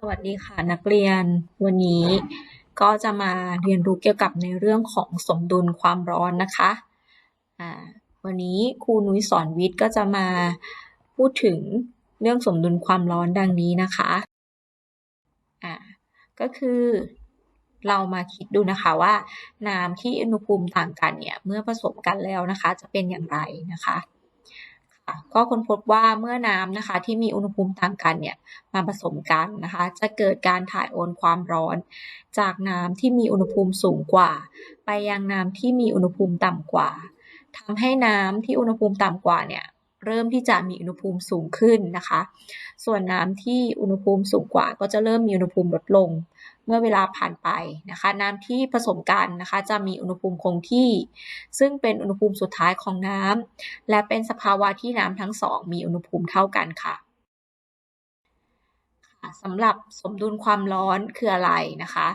สวัสดีค่ะนักเรียน วันนี้ก็จะมาเรียนรู้เกี่ยวกับในเรื่องของสมดุลความร้อนนะคะอ่าวันนี้ครูนุ้ยสอนวิทย์ก็จะมาพูดถึงเรื่องสมดุลความร้อนดังนี้นะคะอ่าก็คือเรามาคิดดูนะคะว่าน้ำที่อุณหภูมิต่างกันเนี่ยเมื่อผสมกันแล้วนะคะ จะเป็นอย่างไรนะคะ ก็ค้นพบว่าเมื่อน้ำนะคะที่มีอุณหภูมิต่างกันเนี่ยมาผสมกันนะคะ จะเกิดการถ่ายโอนความร้อน จากน้ำที่มีอุณหภูมิสูงกว่า ไปยังน้ำที่มีอุณหภูมิต่ำกว่าทำให้น้ำที่อุณหภูมิต่ำกว่าเนี่ย เริ่มที่จะมีอุณหภูมิสูงขึ้นนะคะ ส่วนน้ำที่อุณหภูมิสูงกว่า ก็จะเริ่มมีอุณหภูมิลดลง เมื่อเวลาผ่านไปนะคะ น้ำที่ผสมกันนะคะ จะมีอุณหภูมิคงที่ ซึ่งเป็นอุณหภูมิสุดท้ายของน้ำและเป็นสภาวะที่น้ำทั้งสอง มีอุณหภูมิเท่ากันค่ะสำหรับสมดุลความร้อนคืออะไรนะคะ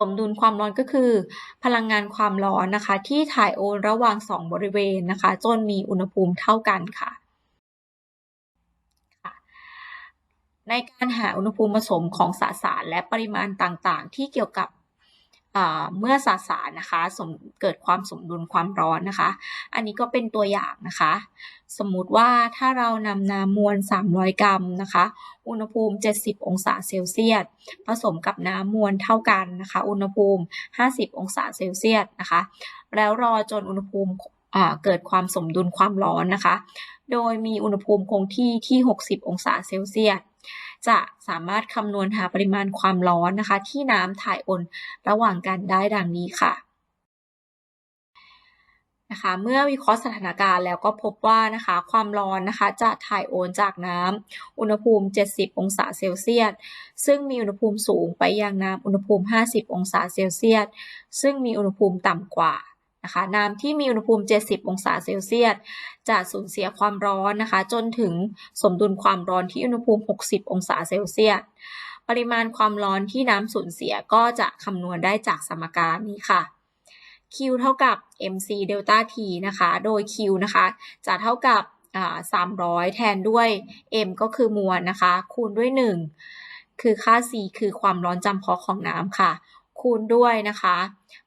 สมดุลความร้อนก็คือ พลังงานความร้อนนะคะ ที่ถ่ายโอนระหว่างสองบริเวณนะคะ จนมีอุณหภูมิเท่ากันค่ะในการหาอุณหภูมิผสมของสสารและปริมาณต่างๆ ที่เกี่ยวกับ เมื่อสสารนะคะสมเกิดความสมดุลความร้อนนะคะ อันนี้ก็เป็นตัวอย่างนะคะ สมมุติว่าถ้าเรานำน้ำมวล 300 กรัมนะคะ อุณหภูมิ 70 องศาเซลเซียสผสมกับน้ำมวลเท่ากันนะคะ อุณหภูมิ 50 องศาเซลเซียสนะคะ แล้วรอจนอุณหภูมิเกิดความสมดุลความร้อนนะคะ โดยมีอุณหภูมิคงที่ที่ 60 องศาเซลเซียส จะสามารถคำนวณหาปริมาณความร้อนนะคะ ที่น้ำถ่ายโอนระหว่างกันได้ดังนี้ค่ะนะคะเมื่อวิเคราะห์สถานการณ์แล้วก็พบว่านะคะความร้อนนะคะจะถ่ายโอนจากน้ำอุณหภูมิ 70 องศาเซลเซียส ซึ่งมีอุณหภูมิสูงไปยังน้ำอุณหภูมิ 50 องศาเซลเซียส ซึ่งมีอุณหภูมิต่ำกว่า นะคะน้ำที่มีอุณหภูมิ 70 องศาเซลเซียสจะสูญเสียความร้อนนะคะ จนถึงสมดุลความร้อนที่อุณหภูมิ 60 องศาเซลเซียส ปริมาณความร้อนที่น้ำสูญเสียก็จะคำนวณได้จากสมการนี้ค่ะ Q เท่ากับ mc เดลต้า t นะคะ โดย Q นะคะจะเท่ากับ300 แทนด้วย m ก็คือมวลนะคะ คูณด้วย 1 คือค่า c คือความร้อนจำเพาะของน้ำค่ะ คูณด้วยนะคะ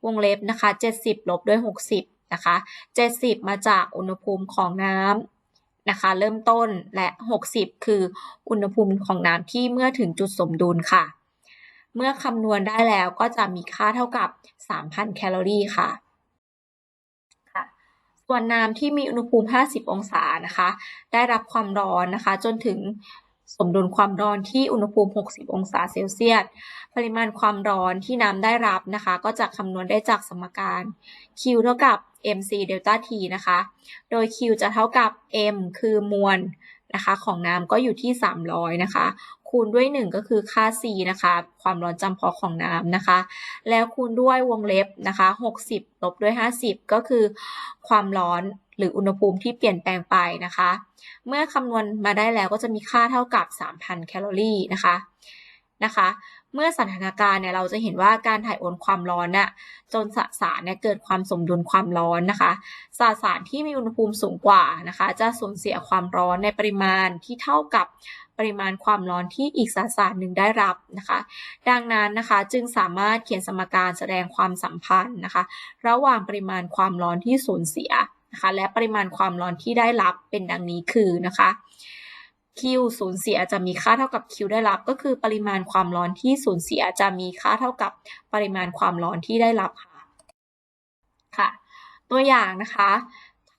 วงเล็บนะคะ 70 ลบด้วย 60 นะคะ 70 มาจากอุณหภูมิของน้ำนะคะ เริ่มต้นและ 60 คืออุณหภูมิของน้ำที่เมื่อถึงจุดสมดุลค่ะ เมื่อคำนวณได้แล้วก็จะมีค่าเท่ากับ 3,000 แคลอรี่ค่ะส่วนน้ำที่มีอุณหภูมิ 50 องศานะคะ ได้รับความร้อนนะคะ จนถึง สมดุลความร้อนที่อุณหภูมิ 60 องศาเซลเซียส ปริมาณความร้อนที่น้ำได้รับนะคะ ก็จะคำนวณได้จากสมการ Q เท่ากับ mc เดลต้า t นะคะ โดย Q จะเท่ากับ m คือมวลนะคะของน้ำก็อยู่ที่ 300 นะคะ คูณด้วย 1 ก็คือค่า c นะคะ ความร้อนจำเพาะของน้ำนะคะ แล้วคูณด้วยวงเล็บนะคะ 60 ลบด้วย 50 ก็คือความร้อน หรืออุณหภูมิที่เปลี่ยนแปลงไปนะคะ เมื่อคำนวณมาได้แล้วก็จะมีค่าเท่ากับ 3,000 แคลอรี่นะคะนะคะ เมื่อสถานการณ์เนี่ยเราจะเห็นว่าการถ่ายโอนความร้อนเนี่ยจนสสารเนี่ยเกิดความสมดุลความร้อนนะคะ สสารที่มีอุณหภูมิสูงกว่านะคะ จะสูญเสียความร้อนในปริมาณที่เท่ากับปริมาณความร้อนที่อีกสสารหนึ่งได้รับนะคะ ดังนั้นนะคะจึงสามารถเขียนสมการแสดงความสัมพันธ์นะคะ ระหว่างปริมาณความร้อนที่สูญเสีย นะคะและปริมาณความร้อนที่ได้รับเป็นดังนี้คือนะคะ Q สูญเสียจะมีค่าเท่ากับ Q ได้รับ ก็คือปริมาณความร้อนที่สูญเสียจะมีค่าเท่ากับปริมาณความร้อนที่ได้รับค่ะค่ะ ตัวอย่างนะคะ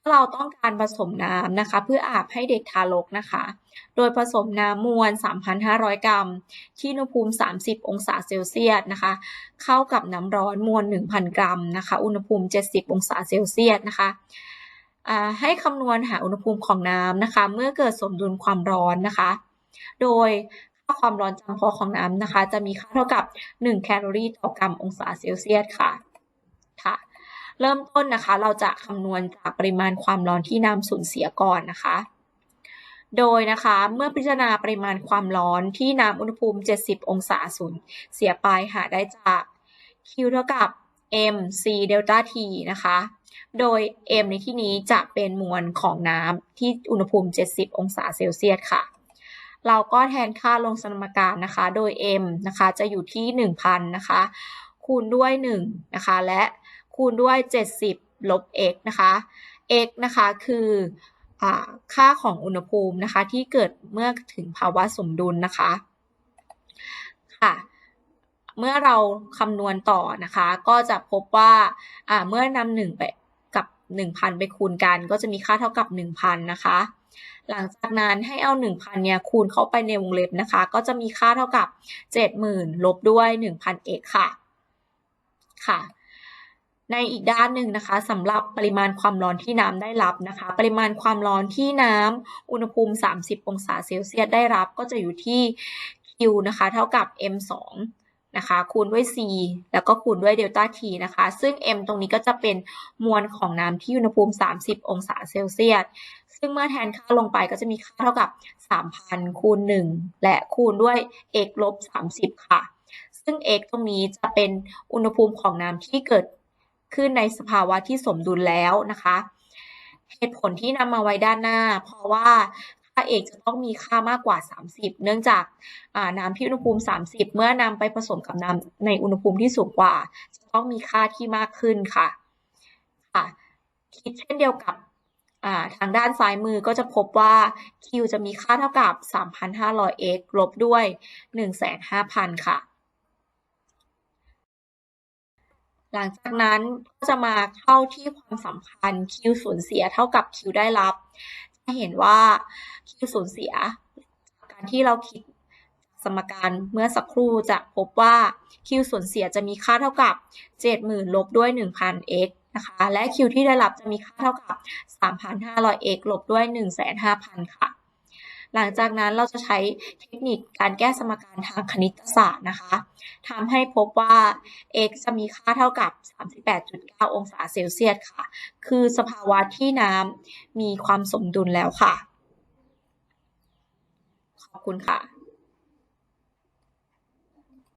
ถ้าเราต้องการผสมน้ำนะคะ เพื่ออาบให้เด็กทารกนะคะ โดยผสมน้ำมวล 3,500 กรัม ที่อุณหภูมิ 30 องศาเซลเซียสนะคะ เข้ากับน้ำร้อนมวล 1,000 กรัมนะคะ อุณหภูมิ 70 องศาเซลเซียสนะคะ ให้คำนวณหาอุณหภูมิของน้ำนะคะ เมื่อเกิดสมดุลความร้อนนะคะ โดยค่าความร้อนจำเพาะของน้ำนะคะ จะมีค่าเท่ากับ 1 แคลอรี่ต่อกรัมองศาเซลเซียสค่ะค่ะ เริ่มต้นนะคะ เราจะคำนวณจากปริมาณความร้อนที่น้ำสูญเสียก่อนนะคะ โดยนะคะเมื่อพิจารณาปริมาณความร้อนที่น้ำอุณหภูมิ 70 องศาสูญเสียไปหาได้จาก Q เท่ากับ m c เดลต้า t นะคะ โดย m ในที่นี้จะเป็นมวลของน้ำที่อุณหภูมิ 70 องศาเซลเซียสค่ะ เราก็แทนค่าลงสมการนะคะ โดย m นะคะจะอยู่ที่ 1,000 นะคะ คูณด้วย 1 นะคะ และคูณด้วย 70 ลบ x นะคะ x นะคะคืออค่าของอุณหภูมินะคะที่เกิดเมื่อถึงภาวะสมดุลนะคะค่ะเมื่อเราคำนวณต่อนะคะ ก็จะพบว่าเมื่อนำหนึ่งไป 1,000 ไปคูณกันก็จะมีค่าเท่ากับ 1,000 นะคะ หลังจากนั้นให้เอา 1,000 เนี่ยคูณเข้าไปในวงเล็บนะคะ ก็จะมีค่าเท่ากับ 70,000 ลบด้วย 1,000 x ค่ะ ค่ะ ในอีกด้านหนึ่งนะคะสำหรับปริมาณความร้อนที่น้ำได้รับนะคะ ปริมาณความร้อนที่น้ำอุณหภูมิ 30 องศาเซลเซียสได้รับก็จะอยู่ที่ Q นะคะ เท่ากับ M2 นะคะ คูณด้วย C แล้วก็คูณด้วยเดลต้า T นะคะ ซึ่ง M ตรงนี้ก็จะเป็นมวลของน้ำที่อุณหภูมิ 30 องศาเซลเซียส ซึ่งเมื่อแทนค่าลงไปก็จะมีค่าเท่ากับ 3,000 คูณ 1 และคูณด้วย x ลบ 30 ค่ะ ซึ่ง x ตรงนี้จะเป็นอุณหภูมิของน้ำที่เกิดขึ้นในสภาวะที่สมดุลแล้วนะคะ เหตุผลที่นำมาไว้ด้านหน้า เพราะว่า ค่า x จะต้องมีค่ามากกว่า 30 เนื่องจากน้ำที่อุณหภูมิ 30 เมื่อนำไปผสมกับน้ำในอุณหภูมิที่สูงกว่า จะต้องมีค่าที่มากขึ้นค่ะค่ะคิดเช่นเดียวกับทางด้านซ้ายมือก็จะพบว่า Q จะมีค่าเท่ากับ 3,500x ลบด้วย 15,000 ค่ะ หลังจากนั้นก็จะมาเข้าที่ความสัมพันธ์ Q สูญเสียเท่ากับ Q ได้รับ จะเห็นว่าคิวสูญเสียจากการที่เราคิดสมการเมื่อสักครู่จะพบว่า Q สูญเสียจะมีค่าเท่ากับ 70,000 ลบด้วย 1,000x นะคะ และ Q ที่ได้รับจะมีค่าเท่ากับ 3,500x ลบด้วย 15,000ค่ะ หลังจากนั้นเราจะใช้เทคนิคการแก้สมการทางคณิตศาสตร์นะคะทำให้พบว่า x จะมีค่าเท่ากับ 38.9 องศาเซลเซียสค่ะ คือสภาวะที่น้ำมีความสมดุลแล้วค่ะ ขอบคุณค่ะ